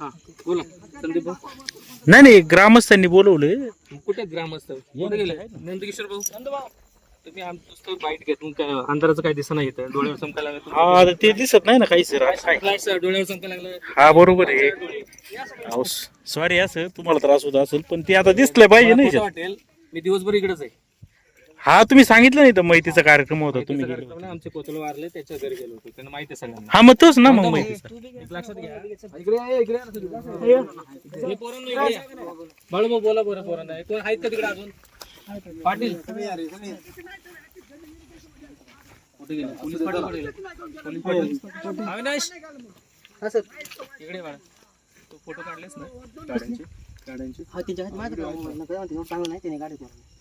हा बोला. संदीप भाऊ. नाही नाही ग्रामस्थांनी बोलवलं कुठे ग्रामस्थ? कुठे गेले? नंदकिशोर भाऊ? तुम्ही आमचं बाईट घेतून काय अंधाराचं काय दिसना येतं डोळ्यावर लागलं हा आता ते दिसत नाही ना काहीच. रा- काय Lights डोळ्यावर चमकायला लागलं? हा बरोबर आहे. सॉरी असं तुम्हाला त्रास होत असेल पण ते आता दिसलं पाहिजे मला नाही वाटेल. मी दिवसभर इकडेच आहे. हा तुम्ही सांगितलं नाही तर माहितीचा कार्यक्रम होता तुम्ही गेले आमचे कोचला वारले त्याच्या घरी गेलो होतो त्यांना माहिती आहे सगळ्यांना. हा मग तोच ना मग माहितीचा एक लक्षात घ्या इकडे या, इकडे या. हे पोरांनो इकडे या. बाळू भाऊ बोला बरं पोरांना कोण आहेत का तिकडे अजून? पाटील. कुठे गेले? पोलीस पाटील कुठे गेले? पोलीस पाटील. अविनाश. इकडे ये बाळा. तू फोटो काढलेस ना गाड्यांचे? गाड्यांचे.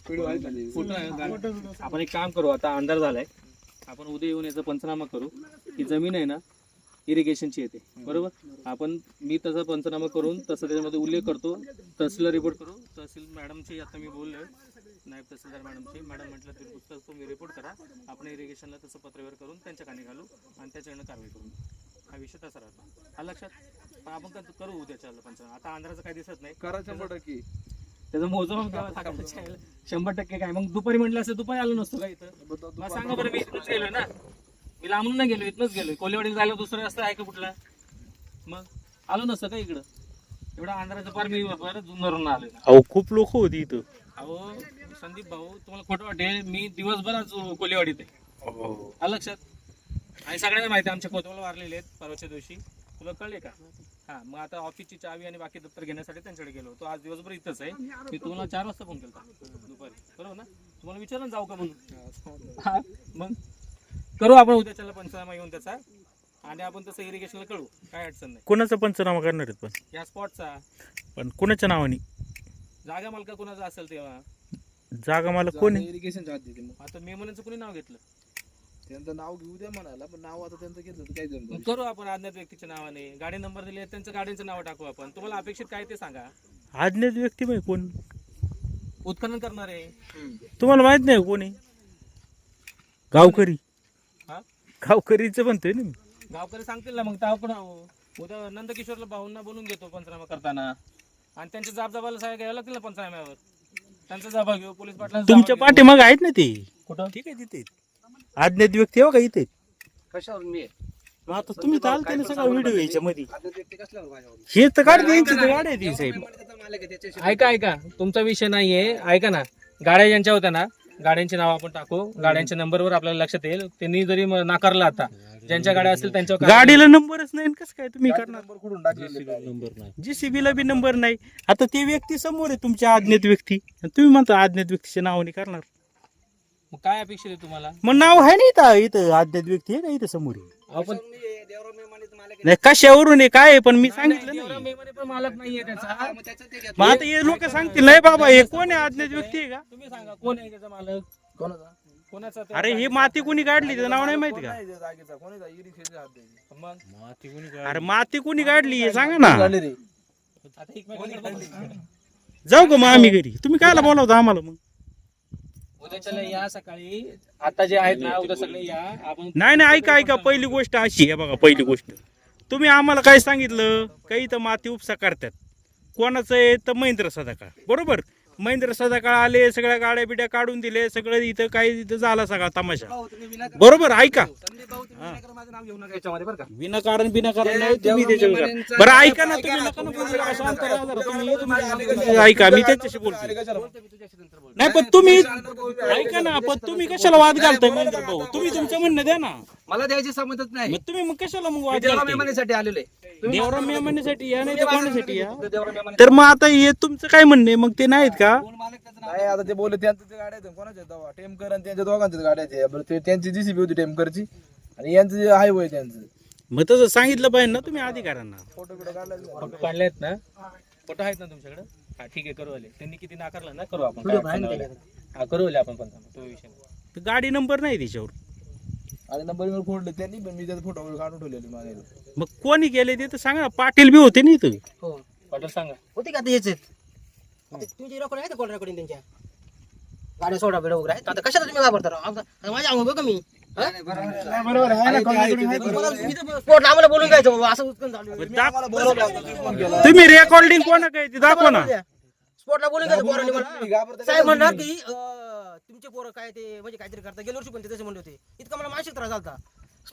फोटो आहे गाडी. आपण एक काम करू आता अंधार झालाय. आपण उद्या येऊन याचा पंचनामा करू. ही जमीन आहे ना इरिगेशनची येते. बरोबर? आपण मी तसा पंचनामा करून तसं त्याच्यामध्ये उल्लेख करतो. तहसीलला रिपोर्ट करू. तहसील मॅडमची आता मी बोललोय. नायब तहसीलदार मॅडमची. मॅडम म्हटलं ते पुस्तक तुम्ही रिपोर्ट करा. आपण इरिगेशनला तसं पत्रव्यवहार करून त्यांच्या कानी घालू आणि त्याच्याकडनं कारवाई करू. हा विषय तसा राहतो. हा लक्षात पण आपण कसं करू उद्याच्या पंचनामा आता अंधाराचं काही दिसत नाही. करा शंभर टक्के. त्याचं मोजमाप केव्हा टाकायचं आहे? शंभर टक्के काय? मग दुपारी म्हटलं असं दुपारी आलो नसतो का इथं? मला सांगा बरं मी इथूनच गेलो ना. मी लांबून नाही गेलो इथनच गेलो कोलेवाडीला जायला दुसरा रस्ता आहे का कुठला? मग आलो नसतं का इकडं? एवढा अंधाराचं पार मी बरं जुन्नरून आलो अहो खूप लोक होती इथं. अहो संदीप भाऊ तुम्हाला खोटं वाटेल. मी दिवसभर आज कोलेवाडीत आहे. आलं लक्षात? आणि सगळ्यांना माहिती आहे आमच्या कोतवाला वारलेले आहेत परवाच्या दिवशी. तुला कळले का? हा मग आता ऑफिसची चावी आणि बाकी दप्तर घेण्यासाठी त्यांच्याकडे गेलो तो आज दिवसभर इथंच आहे. मी तुम्हाला चार वाजता फोन केला दुपारी. बरोबर ना? तुम्हाला विचारून जाऊ का म्हणून? हा? मग? करू आपण उद्याच्याला पंचनामा येऊन त्याचा. आणि आपण तसं इरिगेशनला कळू. काय अडचण नाही. कोणाचा पंचनामा करणार आहेत पण? या स्पॉटचा पण कोणाच्या नावाने? जागा मालका कोणाचा असेल तेव्हा? जागा मला कोण आहे? इरिगेशन हात देते मग आता मे महिन्याचं कोणी नाव घेतलं? त्यांचं नाव घेऊ द्या म्हणाला पण नाव आता त्यांचं घेतलं तर काय मग जमतं करू आपण अज्ञात व्यक्तीच्या नावाने. गाडी नंबर दिले त्यांचं गाडीचं नाव टाकू आपण. तुम्हाला अपेक्षित काय ते सांगा. अज्ञात व्यक्ती माहिती कोण? उत्खनन करणार. आहे तुम्हाला माहीत नाही कोण? आहे गावकरी. हा? गावकरीचं म्हणतोय ना मी. गावकरी सांगतील ना मग तेव्हा पण आहो. उद्या नंदकिशोरला भाऊंना बोलून घेतो पंचनामा करताना. आणि त्यांच्या जाबजाबाला सगळ्या घ्यावं लागतील ना पंचनाम्यावर. त्यांचा जबाब घेऊ पोलीस पाटलांचा तुमच्या. पाठीमाग आहेत ना ते? कुठं? ठीक आहे तिथे. अज्ञात व्यक्ती हो का इथे? कशावर मी? मग आता तुम्ही तर आलते ना सगळा व्हिडिओ याच्या मध्ये आता व्यक्ती कसल्यावर माझ्यावर? हे तर काढ यांची तर गाडी आहे ती साहेब. त्याचा मालक आहे त्याच्याशी ऐका ऐका. तुमचा विषय नाहीये. ऐका ना. गाड्या ज्यांच्या होत्या ना गाड्यांची नाव आपण टाकू. गाड्यांच्या नंबरवर आपल्याला लक्षात येईल. त्यांनी जरी म- नाकारलं आता ज्यांच्या गाड्या असतील त्यांच्यावर कारवाई गाडीला नंबरच नाही कसं काय तुम्ही करणार? नंबर कुठून टाकलेले जीसीबी ला बी नंबर नाही. आता ते व्यक्ती समोर आहे तुमच्या अज्ञात व्यक्ती. आणि तुम्ही म्हणता अज्ञात व्यक्तीच्या नावाने करणार. मग काय अपेक्षित आहे तुम्हाला? मग नाव आहे ना इथं इथं अज्ञात व्यक्ती आहे ना इथं समोर. आपण. नाही कशावरून आहे काय आहे, पण मी सांगितलं नाही. पण मालक नाहीये त्याचा. मग आता हे लोक सांगतील नाही बाबा हे कोण आहे अज्ञात व्यक्ती आहे का? तुम्ही सांगा कोण आहे त्याचा मालक? कोणाचा? कोणाचा ते- अरे हे माती कोणी काढली? त्याचं नाव नाही माहिती का. मग? अरे माती कोणी काढली हे सांगा ना. झाले रे आता एकमेकांकडे बघू. जाऊ का मग आम्ही घरी. तुम्ही कायला बोलावता आम्हाला मग? उद्याच्याला या सकाळी. आता जे आहेत ना उद्या सगळे या. आपण नाही नाही ऐका ऐका. पहिली गोष्ट अशी आहे बघा पहिली गोष्ट. तुम्ही आम्हाला काय सांगितलं? काही तर माती उपसा करतात. कोणाचं आहे तर महेंद्र सदाकाळ बरोबर? महेंद्र सदाकाळ आले सगळ्या गाड्या बिड्या काढून दिले सगळं इथं काही इथं झाला सगळा तमाशा. बरोबर ऐका. संदीप भाऊ तुम्ही विनाकारण माझं नाव घेऊ नका याच्यामध्ये बरं का. विनाकारण विनाकारण नाही तुम्ही त्याच्यावर करा. बरं ऐका ना तुम्ही नका ना बोलू जरा शांत राहा जरा. तुम्ही? तुम्ही ऐका मी त्याच्याशी बोलतो नाही पण तुम्ही ऐका ना पण तुम्ही कशाला वाद घालताय महेंद्र भाऊ? तुम्ही तुमचं म्हणणं द्या ना. मला द्यायची संबंधच नाही. मग तुम्ही मग कशाला मग मी वाद देवराव घालताय? मेमानेसाठी आलेलो आहे देवराम मेमणीसाठी या नाही तर कोणासाठी या? तर मग आता हे तुमचं काय म्हणणं आहे? मग ते नाहीत का? नाही आता ते बोलले त्यांचं ते गाड्या आहेत कोणाच्या तेव्हा टेमकर आणि त्यांच्या दोघांच्याच गाड्या आहेत. बरं ते त्यांची जीसीबी होती टेमकरची. आणि यांचं जे हायवे त्यांचं. मग तसं सांगितलं पाहिजे ना तुम्ही अधिकाऱ्यांना. फोटो बिटो काढला फोटो काढले आहेत ना? फोटो आहेत ना तुमच्याकडे? हा ठीक आहे करू आले. त्यांनी किती नाकारलं ना? करू आपण. काय. हा करू आले आपण पण. तो विषय नाही. तर गाडी नंबर नाही त्याच्यावर. आणि नंबर फोडले त्यांनी पण मी त्याचा फोटो काढून ठेवलेले माझ्या मग. कोणी गेले ते? तर सांगा ना. पाटील बी होते ना इथं हो पाटील सांगा. होते का ते याचे तुमचे रेकॉर्ड आहे कॉल रेकॉर्डिंग त्यांच्या? गाड्या सोडा बिडा वगैरे आहेत आता कशाला तुम्ही घाबरता राव? आता माझ्या अंग बघा मी? स्पोर्ट आम्हाला बोलून घ्यायचं बाबा असं उचकून चालू आहे. दाख- तुम्ही रेकॉर्डिंग कोणा काय ते दाखवा ना. स्पोर्टला बोलून घ्यायचं पोरांनी मला. साहेब म्हणणार की अं, तुमचे पोरं काय ते म्हणजे काहीतरी करता गेल्या वर्षी पण ते तसे म्हणले होते. इतका मला मानसिक त्रास झाला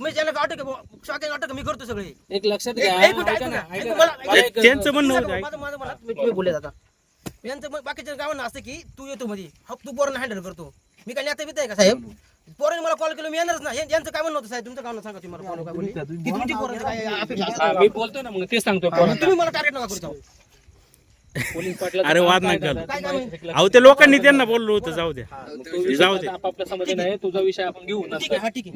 म्हणजे त्यांना अटक शॉकिंग अटक मी करतो सगळे. एक लक्षात घ्या ऐका ना, ना, ऐका ऐकू ना. मला- एक- त्यांचं म्हणणं होतं माझं माझं मला तुम्ही तुम्ही बोलले आता. यांचं मग बाकीच्या गावांना असतं की तू येतो मध्ये. हा तू पोरांना हँडल करतो. मी काय नेता बिता आहे का साहेब? पोरांनी मला कॉल केलं मी येणारच ना यां- यांचं काय म्हणणं होतं साहेब? तुमचं काम सांगा तुम्ही मला? कोण काय बोलले? की तुमची पोरांचं काय अपेक्षा हा, असते? मी बोलतोय ना मग तेच सांगतोय पोरांना. तुम्ही मला टार्गेट नका करू पोलीस अरे वाद नका काम आहे? अहो ते लोकांनी त्यांना बोललो होतं जाऊ द्या जाऊ दे. आता आपापल्या समजून आहे. तुझा विषय आपण घेऊ ठीक आहे हा ठीक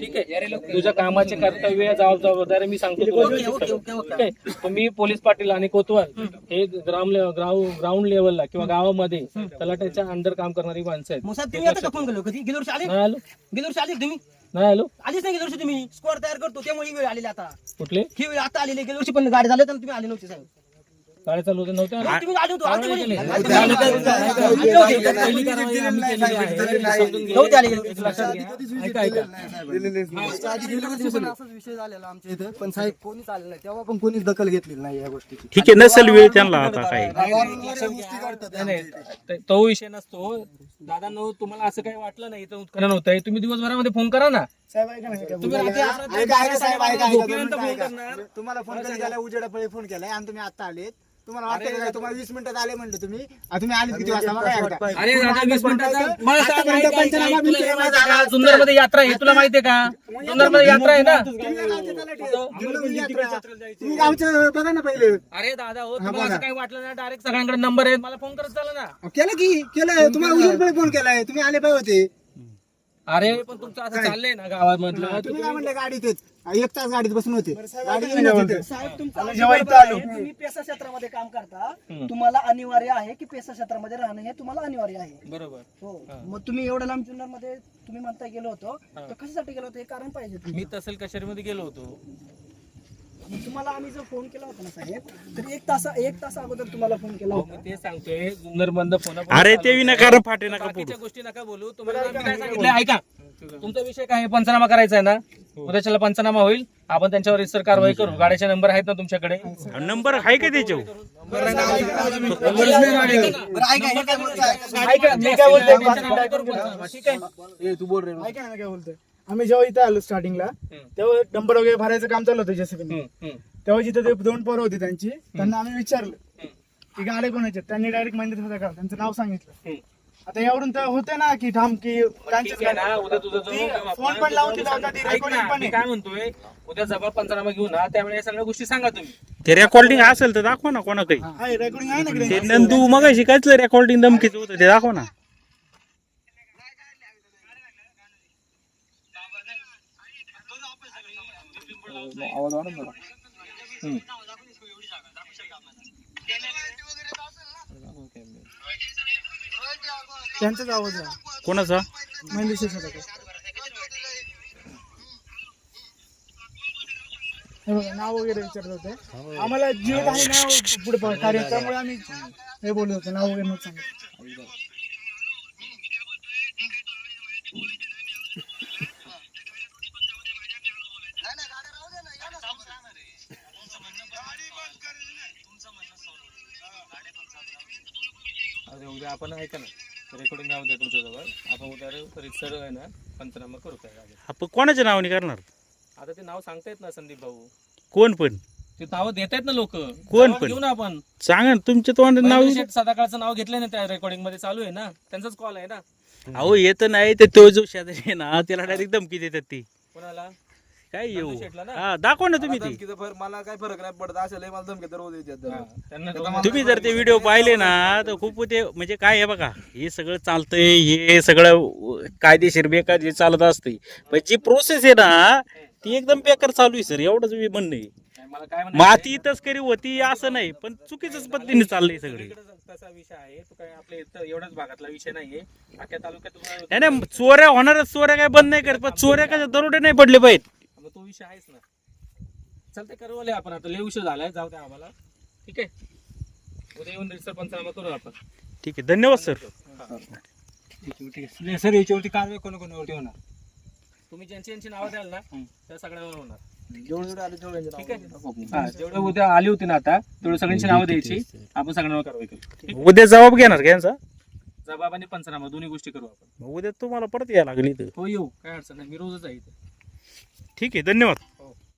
तुझ्या कामाचे कर्तव्य जबाब- जबाबदारी मी सांगतो तुला. ठीक आहे? मी पोलीस पाटील आणि कोतवाल हे ग्राम ग्राउंड लेवलला किंवा गावामध्ये तलाट्याच्या अंडर काम करणारी माणसं आहेत. मग साहेब तुम्ही आता का फोन केलं? कधी? गेल्या वर्षी आले? नाही आलो. गेल्या वर्षी आले तुम्ही? नाही आलो. आलीच नाही गेल्या वर्षी तुम्ही. स्क्वॉड तयार करतो त्यामुळे ही वेळ आलेली आता. कुठले? ही वेळ आता आलेली गेल्या वर्षी पण गाडी झाली तर तुम्ही आले नव्हते साहेब. गाड्या चालू होते नव्हत्या तुम्ही होते आलते नव्हते आले. लक्षात घ्या. ऐका ऐका असाच विषय झालेला आमच्या इथे पण साहेब कोणीच आले नाही तेव्हा पण कोणीच दखल घेतलेली नाही या गोष्टीची ठीक आहे नसेल वेळ त्यांना आता काय नाही, नाही. त- तो विषय नसतो दादा नो तुम्हाला असं काही वाटलं नाही इथं उत्खनन होत आहे तुम्ही दिवसभरामध्ये फोन करा ना तुम्ही रात्री अकरा- ऐका, ऐका, साहेब, ऐका, ऐका, झोपेपर्यंत दोन फोन करणार. तुम्हाला फोन केला उजेडापळी फोन केलाय आणि तुम्ही आता आलेत तुम्हाला वाटतं काय? तुम्हाला वीस मिनिटात आले म्हणलं तुम्ही? आ, तुम्ही आले किती वाजता? बघा एकदा. अरे दादा वीस मिनिटाचा मला सांग, आतापर्यंत ऐक, ऐक, ऐक, पंचनामा तुला हे बिंचनामा माहिती आहे झाला का? जुन्नरमध्ये यात्रा आहे तुला माहितीये का? जुन्नरमध्ये यात्रा आहे ना? तुम्ही गावचे तलाठी आहेत. जुन्नर यात्रा. तुम्ही गावचं बघा ना पहिले. अरे दादा हो तुम्हाला असं काही वाटलं ना डायरेक्ट सगळ्यांकडे नंबर आहे मला फोन करत चाला ना. केलं की केलं. तुम्हाला उजेडपळी फोन केलाय तुम्ही आले पाहिजे होते. अरे पण तुमचं असं चाललंय ना गावामधलं. तुम्ही काय म्हणलं गाडीत? एक तास गाडीत बसून होते. गाडी येऊन होती. साहेब तुमचं जेव्हा इथं आलो. तुम्ही पेसा क्षेत्रामध्ये काम करता. तुम्हाला अनिवार्य आहे की पेसा क्षेत्रामध्ये राहणं हे तुम्हाला अनिवार्य आहे. बरोबर. हो. मग तुम्ही एवढ्या लांब जुन्नरमध्ये तुम्ही म्हणता गेलो होतो. तर कशासाठी गेलो होतो? हे कारण पाहिजे तुम्ही मी तहसील कचेरीमध्ये गेलो होतो. मग तुम्हाला आम्ही जर फोन केला होता ना साहेब तर एक तास एक तास अगोदर तुम्हाला फोन केला हो, होता. मी तेच सांगतोय जुन्नर बंद फोन अरे ते विनाकारण फाटे नका बाकीच्या गोष्टी नका बोलू. तुम्हाला मी काय सांगितलं ऐका. तुमचा विषय काय आहे? पंचनामा करायचा आहे ना? उद्याच्याला पंचनामा होईल. आपण त्यांच्यावर रिसर कारवाई करू. गाड्याचे नंबर आहेत ना तुमच्याकडे? नंबर आहे का त्याच्यावर? ऐका मी काय बोलतोय? पंचनामा करू पंचनामा, ठीक आहे? ए, तू बोल रे. ऐका ना काय बोलतोय? आम्ही जेव्हा इथे आलो स्टार्टिंगला तेव्हा डंपर वगैरे भरायचं काम चालू होतं जेसीबी हम्म, हम्म. तेव्हा जिथे ते दोन पोरं होती त्यांची त्यांना आम्ही विचारलं की गाड्या कोणाच्या आहेत? त्यांनी डायरेक्ट महेंद्र होता का त्यांचं नाव सांगितलं. हम्म. आता एवढून तर होते ना की ठाम की त्यांच्याच ठीक आहे ना. उद्या तुझं ती फोन आपण. पण लावून तुझं दिला होता, ती ऐक recording ना, पण मी आहे. काय म्हणतोय उद्या जवळ पंचनामा घेऊ ना त्यावेळेस या सगळ्या गोष्टी सांगा तुम्ही ते रेकॉर्डिंग असेल तर दाखवा ना कोणा काही आहे रेकॉर्डिंग आहे ना ते नंदू मग शिकायचं रेकॉर्डिंग धमकीचं होतं ते दाखव ना आवाज वाढव ना जरा. त्यांचाच आवाज आहे. कोणाचा? महेंद्र हे बघा नाव वगैरे विचारत होते. आम्हाला जीव आहे ना पुढे कार्य त्यामुळे आम्ही हे बोलत होतो नाव वगैरे नव्हतं सांगितलं अरे उद्या आपण ऐका ना. रेकॉर्डिंग राहू द्या तुमच्याजवळ. आपण उद्या रिसर आहे ना पंचनामा करू काय लागेल. आपण कोणाच्या नावाने करणार? आता ते नाव सांगतायत ना संदीप भाऊ. कोण पण. ते नाव देत आहेत ना लोक. कोण पण? घेऊ ना आपण. सांगा ना तुमच्या तोंडात नाव शेठ सदाकाळचं नाव घेतलंय ना त्या रेकॉर्डिंगमध्ये चालू आहे ना? त्यांचाच कॉल आहे ना. अहो येत नाही ते तो जो शेजारी आहे ना त्याला डायरेक्ट धमकी देतात ती. कोणाला? काय येऊ? ना? हा दाखवा ना तुम्ही ती. धमकीचं फरक मला काय फरक नाही पडत असेल मला धमकी तर रोज येतात हा. त्यांना तुम्ही जर ते व्हिडिओ पाहिले ना तर खूप ते म्हणजे काय आहे बघा हे सगळं चालतंय हे सगळं कायदेशीर बेकार जे चालत असते पण जी प्रोसेस आहे ना ती एकदम बेकार चालू आहे सर. एवढंच मी म्हणणं आहे. मला काय माती तस्करी होती असं नाही पण चुकीच्याच पद्धतीने चाललंय सगळे. सगळीकडे तसा विषय आहे तो काय आपल्या इथं एवढाच भागातला विषय नाहीये. अख्ख्या तालुक्यात तुम्हाला- नाही नाही चोऱ्या होणारच चोऱ्या काय बंद नाही करत पण चोऱ्या कशा दरोडे नाही पडले पाहिजेत? मग तो विषय आहेच ना. चालतंय करवले आपण आता. लय उशीर झालाय. जाऊ द्या आम्हाला. ठीक आहे? उद्या येऊन रिसर पंचनामा करू आपण. ठीक आहे. धन्यवाद सर सर याच्यावरती कारवाई कोणाकोणावरती होणार? तुम्ही ज्यांची ज्यांची नावं द्याल ना त्या सगळ्यांना होणार. जेवढे जेवढे आले तेवढे ठीक आहे? हा जेवढे उद्या आली होती ना आता तेवढे सगळ्यांची नावं द्यायची. आपण सगळ्यांवर कारवाई करू. ठीक? उद्या जबाब घेणार का यांचा? जबाब आणि पंचनामा दोन्ही गोष्टी करू आपण. मग उद्या तुम्हाला परत यायला लागली इथं. हो येऊ. काय अडचण नाही. मी रोजच आहे इथे. ठीक आहे धन्यवाद.